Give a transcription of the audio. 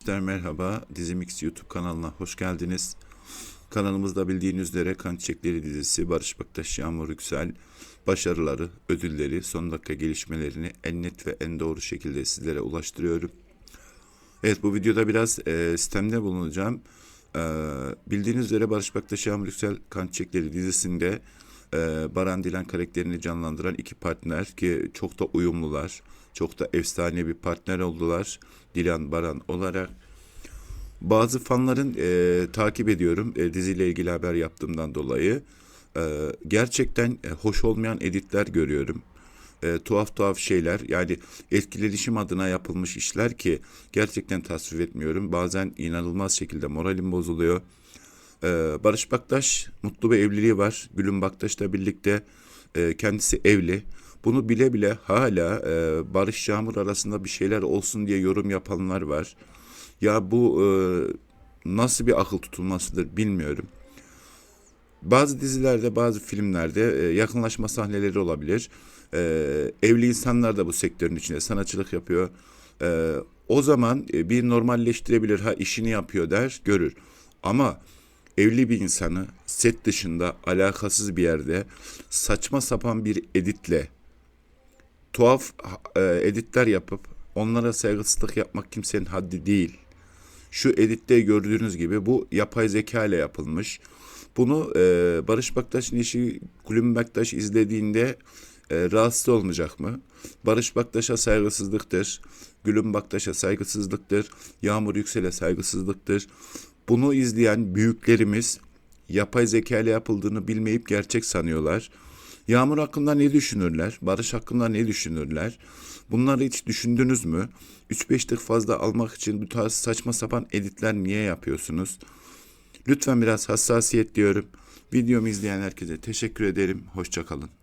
Arkadaşlar merhaba. Dizimix YouTube kanalına hoş geldiniz. Kanalımızda bildiğiniz üzere Kan Çiçekleri dizisi Barış Baktaş, Yağmur Yüksel başarıları, ödülleri, son dakika gelişmelerini en net ve en doğru şekilde sizlere ulaştırıyorum. Evet bu videoda biraz e, sistemde bulunacağım. E, bildiğiniz üzere Barış Baktaş, Yağmur Yüksel Kan Çiçekleri dizisinde e, Baran Dilan karakterini canlandıran iki partner ki çok da uyumlular. Çok da efsane bir partner oldular. Dilan Baran olarak. Bazı fanların e, takip ediyorum e, diziyle ilgili haber yaptığımdan dolayı. E, gerçekten e, hoş olmayan editler görüyorum. E, tuhaf tuhaf şeyler yani etkileşim adına yapılmış işler ki gerçekten tasvip etmiyorum. Bazen inanılmaz şekilde moralim bozuluyor. Ee, Barış Baktaş mutlu bir evliliği var. Gülüm Baktaş'la birlikte e, kendisi evli. Bunu bile bile hala e, Barış Yağmur arasında bir şeyler olsun diye yorum yapanlar var. Ya bu e, nasıl bir akıl tutulmasıdır bilmiyorum. Bazı dizilerde, bazı filmlerde yakınlaşma sahneleri olabilir. Evli insanlar da bu sektörün içinde sanatçılık yapıyor. O zaman bir normalleştirebilir, ha işini yapıyor der, görür. Ama evli bir insanı set dışında alakasız bir yerde saçma sapan bir editle tuhaf e, editler yapıp onlara saygısızlık yapmak kimsenin haddi değil. Şu editte gördüğünüz gibi bu yapay zeka ile yapılmış. Bunu e, Barış Baktaş'ın işi Gülüm Baktaş izlediğinde e, rahatsız olmayacak mı? Barış Baktaş'a saygısızlıktır. Gülüm Baktaş'a saygısızlıktır. Yağmur Yüksel'e saygısızlıktır. Bunu izleyen büyüklerimiz yapay zeka ile yapıldığını bilmeyip gerçek sanıyorlar. Yağmur hakkında ne düşünürler? Barış hakkında ne düşünürler? Bunları hiç düşündünüz mü? 3-5 tık fazla almak için bu tarz saçma sapan editler niye yapıyorsunuz? Lütfen biraz hassasiyet diyorum. Videomu izleyen herkese teşekkür ederim. Hoşçakalın.